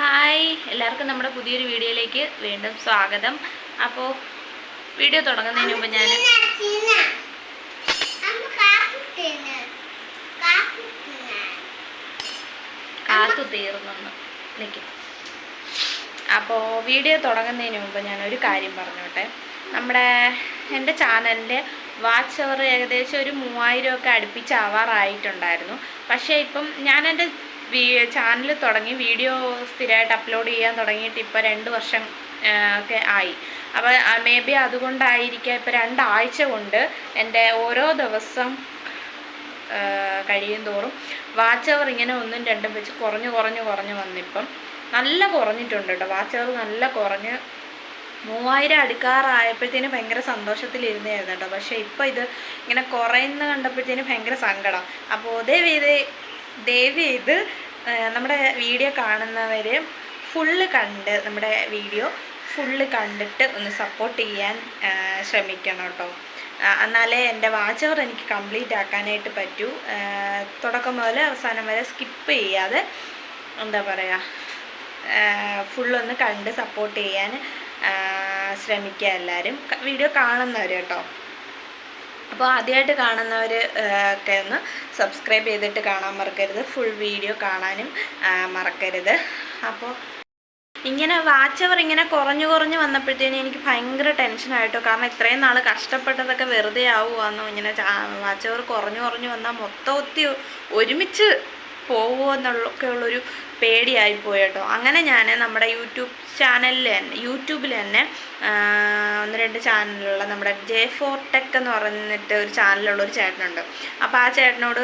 Hi എല്ലാവർക്കും നമ്മുടെ പുതിയൊരു വീഡിയോയിലേക്ക് വീണ്ടും സ്വാഗതം. അപ്പോൾ വീഡിയോ തുടങ്ങുന്നതിന് മുമ്പ് ഞാൻ കാത്തു തീർന്നെന്ന് നിൽക്കും അപ്പോൾ വീഡിയോ തുടങ്ങുന്നതിന് മുമ്പ് ഞാൻ ഒരു കാര്യം പറഞ്ഞോട്ടെ. നമ്മുടെ എന്റെ ചാനലിന്റെ വാച്ച് അവർ ഏകദേശം ഒരു മൂവായിരം ഒക്കെ അടുപ്പിച്ച് ആവാറായിട്ടുണ്ടായിരുന്നു. പക്ഷേ ഇപ്പം ഞാൻ ചാനൽ തുടങ്ങി വീഡിയോ സ്ഥിരമായിട്ട് അപ്ലോഡ് ചെയ്യാൻ തുടങ്ങിയിട്ട് ഇപ്പോൾ രണ്ട് വർഷം ഒക്കെ ആയി. അപ്പോൾ മേ ബി അതുകൊണ്ടായിരിക്കാം ഇപ്പോൾ രണ്ടാഴ്ച കൊണ്ട് എന്റെ ഓരോ ദിവസം കഴിയും തോറും വാച്ച് അവർ ഇങ്ങനെ ഒന്നും രണ്ടും വെച്ച് കുറഞ്ഞ് കുറഞ്ഞ് കുറഞ്ഞ് വന്നിപ്പം നല്ല കുറഞ്ഞിട്ടുണ്ട് കേട്ടോ വാച്ച് അവർ നല്ല കുറഞ്ഞ് മൂവായിരം അടുക്കാറായപ്പോഴത്തേന് ഭയങ്കര സന്തോഷത്തിലിരുന്നായിരുന്നു കേട്ടോ പക്ഷേ ഇപ്പോൾ ഇത് ഇങ്ങനെ കുറയുന്ന കണ്ടപ്പോഴത്തേന് ഭയങ്കര സങ്കടം. അപ്പോൾ ദയവ് ചെയ്ത് ദയവ് ചെയ്ത് നമ്മുടെ വീഡിയോ കാണുന്നവർ ഫുള്ള് കണ്ട് നമ്മുടെ വീഡിയോ ഫുള്ള് കണ്ടിട്ട് ഒന്ന് സപ്പോർട്ട് ചെയ്യാൻ ശ്രമിക്കണം കേട്ടോ. എന്നാലേ എന്റെ വാച്ച് അവർ എനിക്ക് കംപ്ലീറ്റ് ആക്കാനായിട്ട് പറ്റൂ. തുടക്കം മുതൽ അവസാനം വരെ സ്കിപ്പ് ചെയ്യാതെ എന്താ പറയുക ഫുള്ളൊന്ന് കണ്ട് സപ്പോർട്ട് ചെയ്യാൻ ശ്രമിക്കുക എല്ലാവരും വീഡിയോ കാണുന്നവർ കേട്ടോ. അപ്പോൾ ആദ്യമായിട്ട് കാണുന്നവർ ഒക്കെ ഒന്ന് സബ്സ്ക്രൈബ് ചെയ്തിട്ട് കാണാൻ മറക്കരുത്. ഫുൾ വീഡിയോ കാണാനും മറക്കരുത്. അപ്പോൾ ഇങ്ങനെ വാച്ച് അവർ ഇങ്ങനെ കുറഞ്ഞു കുറഞ്ഞു വന്നപ്പോഴത്തേനും എനിക്ക് ഭയങ്കര ടെൻഷനായിട്ടോ കാരണം ഇത്രയും നാൾ കഷ്ടപ്പെട്ടതൊക്കെ വെറുതെ ആവുകയെന്നോ ഇങ്ങനെ വാച്ച് അവർ കുറഞ്ഞു കുറഞ്ഞു വന്നാൽ മൊത്തം ഒത്തി ഒരുമിച്ച് പോകുമോ എന്നുള്ളൊക്കെ ഉള്ളൊരു പേടിയായിപ്പോയി കേട്ടോ. അങ്ങനെ ഞാൻ നമ്മുടെ യൂട്യൂബ് ചാനലിൽ തന്നെ യൂട്യൂബിൽ തന്നെ ഒന്ന് രണ്ട് ചാനലുള്ള നമ്മുടെ ജെ ഫോർ ടെക് എന്ന് പറഞ്ഞിട്ട് ഒരു ചാനലുള്ള ഒരു ചേട്ടനുണ്ട്. അപ്പോൾ ആ ചേട്ടനോട്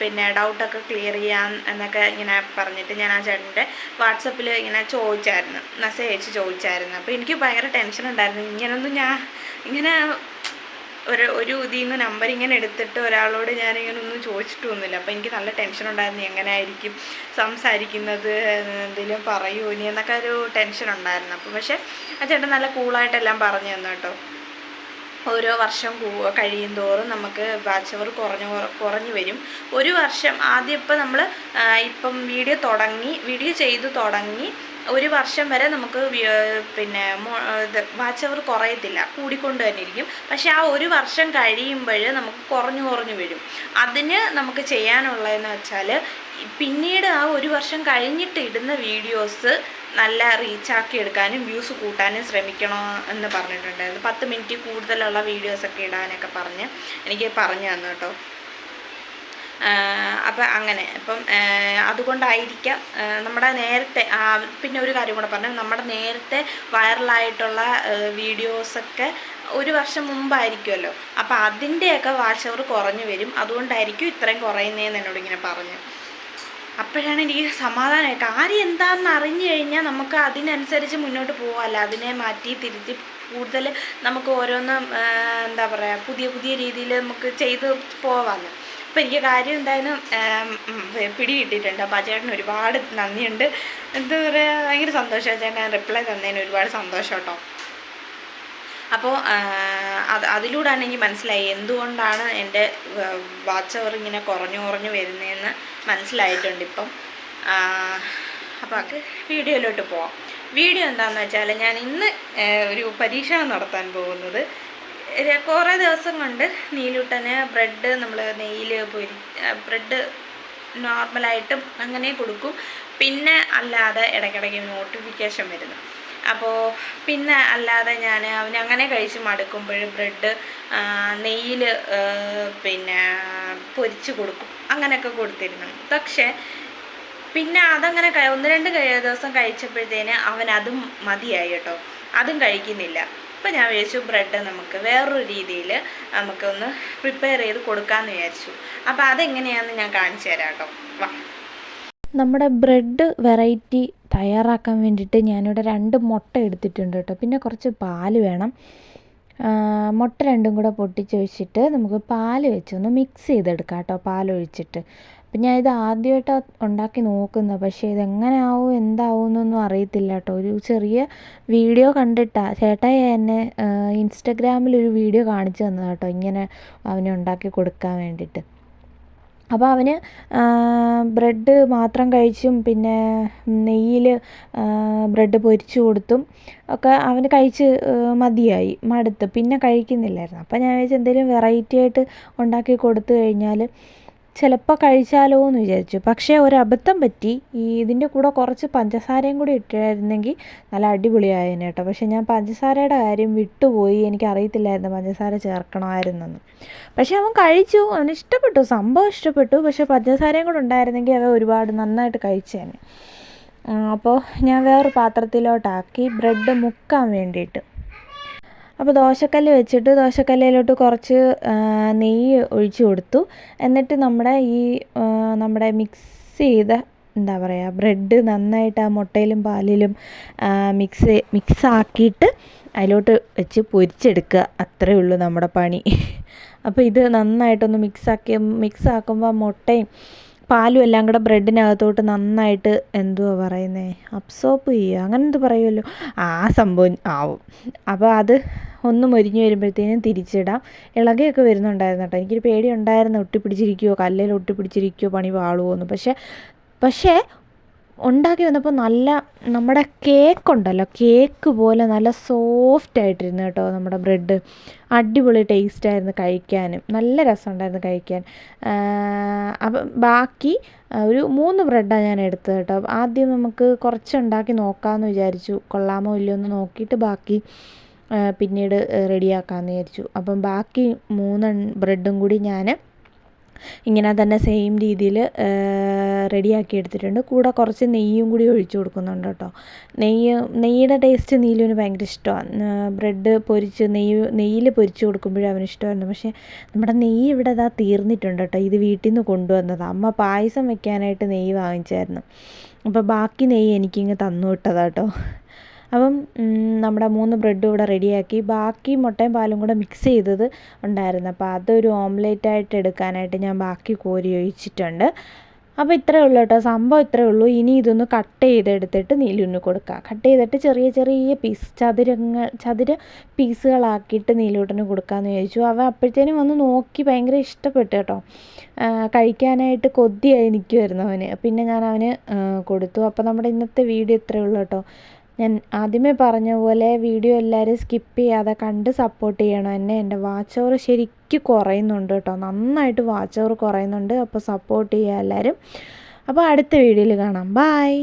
പിന്നെ ഡൗട്ടൊക്കെ ക്ലിയർ ചെയ്യാൻ എന്നൊക്കെ ഇങ്ങനെ പറഞ്ഞിട്ട് ഞാൻ ആ ചേട്ടന്റെ വാട്സപ്പിൽ ഇങ്ങനെ ചോദിച്ചായിരുന്നു. മെസ്സേജ് അയച്ച് ചോദിച്ചായിരുന്നു. അപ്പോൾ എനിക്ക് ഭയങ്കര ടെൻഷൻ ഉണ്ടായിരുന്നു. ഇങ്ങനൊന്നും ഞാൻ ഇങ്ങനെ ഒരു ഒരു ഇതിൽ നിന്ന് നമ്പർ ഇങ്ങനെ എടുത്തിട്ട് ഒരാളോട് ഞാനിങ്ങനെ ഒന്നും ചോദിച്ചിട്ടൊന്നുമില്ല അപ്പോൾ എനിക്ക് നല്ല ടെൻഷൻ ഉണ്ടായിരുന്നു. എങ്ങനെ ആയിരിക്കും സംസാരിക്കുന്നത്? എന്തെങ്കിലും പറയുമോ ഇനി എന്നൊക്കെ ഒരു ടെൻഷൻ ഉണ്ടായിരുന്നു. അപ്പോൾ പക്ഷേ ആ ചേട്ടൻ നല്ല കൂളായിട്ടെല്ലാം പറഞ്ഞു തന്നു കേട്ടോ. ഓരോ വർഷം കഴിയും തോറും നമുക്ക് വാച്ച് അവർ കുറഞ്ഞു കുറഞ്ഞു വരും. ഒരു വർഷം ആദ്യം ഇപ്പം നമ്മൾ ഇപ്പം വീഡിയോ തുടങ്ങി വീഡിയോ ചെയ്തു തുടങ്ങി ഒരു വർഷം വരെ നമുക്ക് പിന്നെ ഇത് വാച്ച് അവർ കുറയത്തില്ല. കൂടിക്കൊണ്ട് തന്നെ ഇരിക്കും പക്ഷെ ആ ഒരു വർഷം കഴിയുമ്പോൾ നമുക്ക് കുറഞ്ഞു കുറഞ്ഞു വരും. അതിന് നമുക്ക് ചെയ്യാനുള്ളതെന്ന് വെച്ചാൽ പിന്നീട് ആ ഒരു വർഷം കഴിഞ്ഞിട്ട് ഇടുന്ന വീഡിയോസ് നല്ല റീച്ചാക്കി എടുക്കാനും വ്യൂസ് കൂട്ടാനും ശ്രമിക്കണോ എന്ന് പറഞ്ഞിട്ടുണ്ടായിരുന്നു. പത്ത് മിനിറ്റ് കൂടുതലുള്ള വീഡിയോസൊക്കെ ഇടാനൊക്കെ പറഞ്ഞ് എനിക്ക് പറഞ്ഞു തന്നു കേട്ടോ. അപ്പം അങ്ങനെ. അപ്പം അതുകൊണ്ടായിരിക്കാം നമ്മുടെ നേരത്തെ പിന്നെ ഒരു കാര്യം കൂടെ പറഞ്ഞു നമ്മുടെ നേരത്തെ വൈറലായിട്ടുള്ള വീഡിയോസൊക്കെ ഒരു വർഷം മുമ്പായിരിക്കുമല്ലോ അപ്പം അതിന്റെയൊക്കെ വാച്ച് അവർ കുറഞ്ഞു വരും. അതുകൊണ്ടായിരിക്കും ഇത്രയും കുറയുന്നതെന്ന് എന്നോട് ഇങ്ങനെ പറഞ്ഞു. അപ്പോഴാണ് എനിക്ക് സമാധാനമായിട്ട് ആര് എന്താണെന്ന് അറിഞ്ഞു കഴിഞ്ഞാൽ നമുക്ക് അതിനനുസരിച്ച് മുന്നോട്ട് പോകാമല്ലോ അതിനെ മാറ്റി തിരുത്തി കൂടുതൽ നമുക്ക് ഓരോന്നും എന്താ പറയുക പുതിയ പുതിയ രീതിയിൽ നമുക്ക് ചെയ്ത് പോവാമല്ലോ അപ്പോൾ എനിക്ക് കാര്യം എന്തായാലും അപ്പം പിടി കിട്ടിയിട്ടുണ്ട് അപ്പോൾ ചേട്ടന് ഒരുപാട് നന്ദിയുണ്ട്. എന്താ പറയുക ഭയങ്കര സന്തോഷം ചേട്ടൻ റിപ്ലൈ തന്നതിന് ഒരുപാട് സന്തോഷം കേട്ടോ. അപ്പോൾ അത് അതിലൂടെയാണ് എനിക്ക് മനസ്സിലായി എന്തുകൊണ്ടാണ് എന്റെ വാച്ച് അവർ ഇങ്ങനെ കുറഞ്ഞു കുറഞ്ഞു വരുന്നതെന്ന് മനസ്സിലായിട്ടുണ്ട് ഇപ്പം. അപ്പോൾ അത് വീഡിയോയിലോട്ട് പോവാം. വീഡിയോ എന്താണെന്ന് വെച്ചാൽ ഞാൻ ഇന്ന് ഒരു പരീക്ഷണം നടത്താൻ പോകുന്നത് കുറേ ദിവസം കൊണ്ട് നീലൂട്ടന് ബ്രെഡ് നമ്മൾ നെയ്യിൽ പൊരി ബ്രെഡ് നോർമലായിട്ടും അങ്ങനെ കൊടുക്കും. പിന്നെ അല്ലാതെ ഇടയ്ക്കിടയ്ക്ക് നോട്ടിഫിക്കേഷൻ വരുന്നു. അപ്പോൾ പിന്നെ അല്ലാതെ ഞാൻ അവന് അങ്ങനെ കഴിച്ച് മടുക്കുമ്പോൾ ബ്രെഡ് നെയ്യിൽ പിന്നെ പൊരിച്ച് കൊടുക്കും. അങ്ങനെയൊക്കെ കൊടുത്തിരുന്നു പക്ഷേ പിന്നെ അതങ്ങനെ ഒന്ന് രണ്ട് ദിവസം കഴിച്ചപ്പോഴത്തേന് അവൻ അതും മതിയായി കേട്ടോ. അതും കഴിക്കുന്നില്ല. അപ്പം ഞാൻ വിചാരിച്ചു ബ്രെഡ് നമുക്ക് വേറൊരു രീതിയിൽ നമുക്കൊന്ന് പ്രിപ്പയർ ചെയ്ത് കൊടുക്കാമെന്ന് വിചാരിച്ചു. അപ്പോൾ അതെങ്ങനെയാണെന്ന് ഞാൻ കാണിച്ചു തരാം കേട്ടോ വാ. നമ്മുടെ ബ്രെഡ് വെറൈറ്റി തയ്യാറാക്കാൻ വേണ്ടിയിട്ട് ഞാനിവിടെ രണ്ട് മുട്ട എടുത്തിട്ടുണ്ട് കേട്ടോ. പിന്നെ കുറച്ച് പാൽ വേണം. മുട്ട രണ്ടും കൂടെ പൊട്ടിച്ചൊഴിച്ചിട്ട് നമുക്ക് പാൽ വെച്ചൊന്ന് മിക്സ് ചെയ്തെടുക്കാം കേട്ടോ പാലൊഴിച്ചിട്ട്. അപ്പം ഞാൻ ഇത് ആദ്യമായിട്ടാണ് ഉണ്ടാക്കി നോക്കുന്നത്. പക്ഷേ ഇതെങ്ങനെ ആവും എന്താവും എന്നൊന്നും അറിയത്തില്ല കേട്ടോ. ഒരു ചെറിയ വീഡിയോ കണ്ടിട്ടാണ് ചേട്ടായി എന്നെ ഇൻസ്റ്റഗ്രാമിൽ ഒരു വീഡിയോ കാണിച്ചു തന്നതാണ് കേട്ടോ ഇങ്ങനെ അവനെ ഉണ്ടാക്കി കൊടുക്കാൻ വേണ്ടിയിട്ട്. അപ്പോൾ അവന് ബ്രെഡ് മാത്രം കഴിച്ചും പിന്നെ നെയ്യിൽ ബ്രെഡ് പൊരിച്ചു കൊടുത്തും ഒക്കെ അവന് കഴിച്ച് മതിയായി മടുത്ത്. പിന്നെ കഴിക്കുന്നില്ലായിരുന്നു. അപ്പോൾ ഞാൻ വിചാരിച്ചു എന്തെങ്കിലും വെറൈറ്റി ആയിട്ട് ഉണ്ടാക്കി കൊടുത്തു കഴിഞ്ഞാൽ ചിലപ്പോൾ കഴിച്ചാലോ എന്ന് വിചാരിച്ചു. പക്ഷേ ഒരു അബദ്ധം പറ്റി. ഈ ഇതിന്റെ കൂടെ കുറച്ച് പഞ്ചസാരയും കൂടി ഇട്ടായിരുന്നെങ്കിൽ നല്ല അടിപൊളിയായേനെ കേട്ടോ. പക്ഷേ ഞാൻ പഞ്ചസാരയുടെ കാര്യം വിട്ടുപോയി. എനിക്ക് അറിയത്തില്ലായിരുന്നു പഞ്ചസാര ചേർക്കണമായിരുന്നെന്ന്. പക്ഷേ അവൻ കഴിച്ചു. അവന് ഇഷ്ടപ്പെട്ടു. സംഭവം ഇഷ്ടപ്പെട്ടു. പക്ഷേ പഞ്ചസാരയും കൂടെ ഉണ്ടായിരുന്നെങ്കിൽ അവൻ ഒരുപാട് നന്നായിട്ട് കഴിച്ചേനെ. അപ്പോൾ ഞാൻ വേറൊരു പാത്രത്തിലോട്ടാക്കി. ബ്രെഡ് മുക്കാൻ വേണ്ടിയിട്ട്. അപ്പോൾ ദോശക്കല്ല് വെച്ചിട്ട് ദോശക്കല്ലിലോട്ട് കുറച്ച് നെയ്യ് ഒഴിച്ചു കൊടുത്തു. എന്നിട്ട് നമ്മുടെ ഈ നമ്മുടെ മിക്സ് ചെയ്ത എന്താ പറയുക ബ്രെഡ് നന്നായിട്ട് ആ മുട്ടയിലും പാലിലും മിക്സ് മിക്സ് ആക്കിയിട്ട് അതിലോട്ട് വെച്ച് പൊരിച്ചെടുക്കുക. അത്രയേ ഉള്ളൂ നമ്മുടെ പണി. അപ്പോൾ ഇത് നന്നായിട്ടൊന്ന് മിക്സ് ആക്കി മിക്സ് ആക്കുമ്പോൾ മുട്ടയും പാലും എല്ലാം കൂടെ ബ്രെഡിനകത്തോട്ട് നന്നായിട്ട് എന്തുവാ പറയുന്നത് അബ്സോർബ് ചെയ്യുക. അങ്ങനെ എന്ത് പറയുമല്ലോ ആ സംഭവം ആവും. അപ്പോൾ അത് ഒന്ന് മൊരിഞ്ഞ് വരുമ്പോഴത്തേനും തിരിച്ചിടാം. ഇളകയൊക്കെ വരുന്നുണ്ടായിരുന്നു കേട്ടോ. എനിക്കൊരു പേടി ഉണ്ടായിരുന്നു. ഒട്ടിപ്പിടിച്ചിരിക്കുമോ കല്ലിൽ ഒട്ടിപ്പിടിച്ചിരിക്കുമോ പണി പാളുമോ എന്ന് പക്ഷേ പക്ഷേ ഉണ്ടാക്കി വന്നപ്പോൾ നല്ല നമ്മുടെ കേക്ക് ഉണ്ടല്ലോ കേക്ക് പോലെ നല്ല സോഫ്റ്റ് ആയിട്ടിരുന്നു കേട്ടോ നമ്മുടെ ബ്രെഡ് അടിപൊളി ടേസ്റ്റ് ആയിരുന്നു കഴിക്കാനും. നല്ല രസമുണ്ടായിരുന്നു കഴിക്കാൻ. അപ്പം ബാക്കി ഒരു മൂന്ന് ബ്രെഡാണ് ഞാൻ എടുത്തത് കേട്ടോ. ആദ്യം നമുക്ക് കുറച്ച് ഉണ്ടാക്കി നോക്കാമെന്ന് വിചാരിച്ചു. കൊള്ളാമോ ഇല്ലയോ എന്ന് നോക്കിയിട്ട് ബാക്കി പിന്നീട് റെഡിയാക്കാമെന്ന് വിചാരിച്ചു. അപ്പം ബാക്കി മൂന്ന് ബ്രെഡും കൂടി ഞാൻ ഇങ്ങനെ തന്നെ സെയിം രീതിയിൽ റെഡിയാക്കി എടുത്തിട്ടുണ്ട്. കൂടെ കുറച്ച് നെയ്യും കൂടി ഒഴിച്ച് കൊടുക്കുന്നുണ്ട് കേട്ടോ. നെയ്യ് നെയ്യുടെ ടേസ്റ്റ് നീലുവിന് ഭയങ്കര ഇഷ്ടമാണ്. ബ്രെഡ് പൊരിച്ച് നെയ്യ് നെയ്യിൽ പൊരിച്ച് കൊടുക്കുമ്പോഴും അവന് ഇഷ്ടമായിരുന്നു. പക്ഷേ നമ്മുടെ നെയ്യ് ഇവിടെ ഇതാ തീർന്നിട്ടുണ്ട് കേട്ടോ. ഇത് വീട്ടിൽ നിന്ന് കൊണ്ടുവന്നതാണ് അമ്മ പായസം വെക്കാനായിട്ട് നെയ്യ് വാങ്ങിച്ചായിരുന്നു. അപ്പോൾ ബാക്കി നെയ്യ് എനിക്കിങ്ങ് തന്നു വിട്ടതാണ് കേട്ടോ. അപ്പം നമ്മുടെ മൂന്ന് ബ്രെഡും ഇവിടെ റെഡിയാക്കി. ബാക്കി മുട്ടയും പാലും കൂടെ മിക്സ് ചെയ്തത് ഉണ്ടായിരുന്നു. അപ്പോൾ അതൊരു ഓംലേറ്റ് ആയിട്ട് എടുക്കാനായിട്ട് ഞാൻ ബാക്കി കോരി ഒഴിച്ചിട്ടുണ്ട്. അപ്പോൾ ഇത്രയേ ഉള്ളൂ കേട്ടോ. സംഭവം ഇത്രയേ ഉള്ളൂ. ഇനി ഇതൊന്ന് കട്ട് ചെയ്തെടുത്തിട്ട് നീലുവിന് കൊടുക്കുക കട്ട് ചെയ്തിട്ട് ചെറിയ ചെറിയ പീസ് ചതുരങ്ങൾ ചതുര പീസുകളാക്കിയിട്ട് നീലൂട്ടന് കൊടുക്കാമെന്ന് വിചാരിച്ചു. അവ അപ്പോഴത്തേനും വന്ന് നോക്കി ഭയങ്കര ഇഷ്ടപ്പെട്ടു കേട്ടോ. കഴിക്കാനായിട്ട് കൊതിയായി നിൽക്കുമായിരുന്നു അവന്. പിന്നെ ഞാൻ അവന് കൊടുത്തു. അപ്പോൾ നമ്മുടെ ഇന്നത്തെ വീഡിയോ ഇത്രയേ ഉള്ളൂ കേട്ടോ. ഞാൻ ആദ്യമേ പറഞ്ഞ പോലെ വീഡിയോ എല്ലാവരും സ്കിപ്പ് ചെയ്യാതെ കണ്ട് സപ്പോർട്ട് ചെയ്യണം. എന്നെ എന്റെ വാച്ച് അവർ ശരിക്കും കുറയുന്നുണ്ട് കേട്ടോ. നന്നായിട്ട് വാച്ച് അവർ കുറയുന്നുണ്ട്. അപ്പോൾ സപ്പോർട്ട് ചെയ്യുക എല്ലാവരും അപ്പോൾ അടുത്ത വീഡിയോയിൽ കാണാം. ബായ്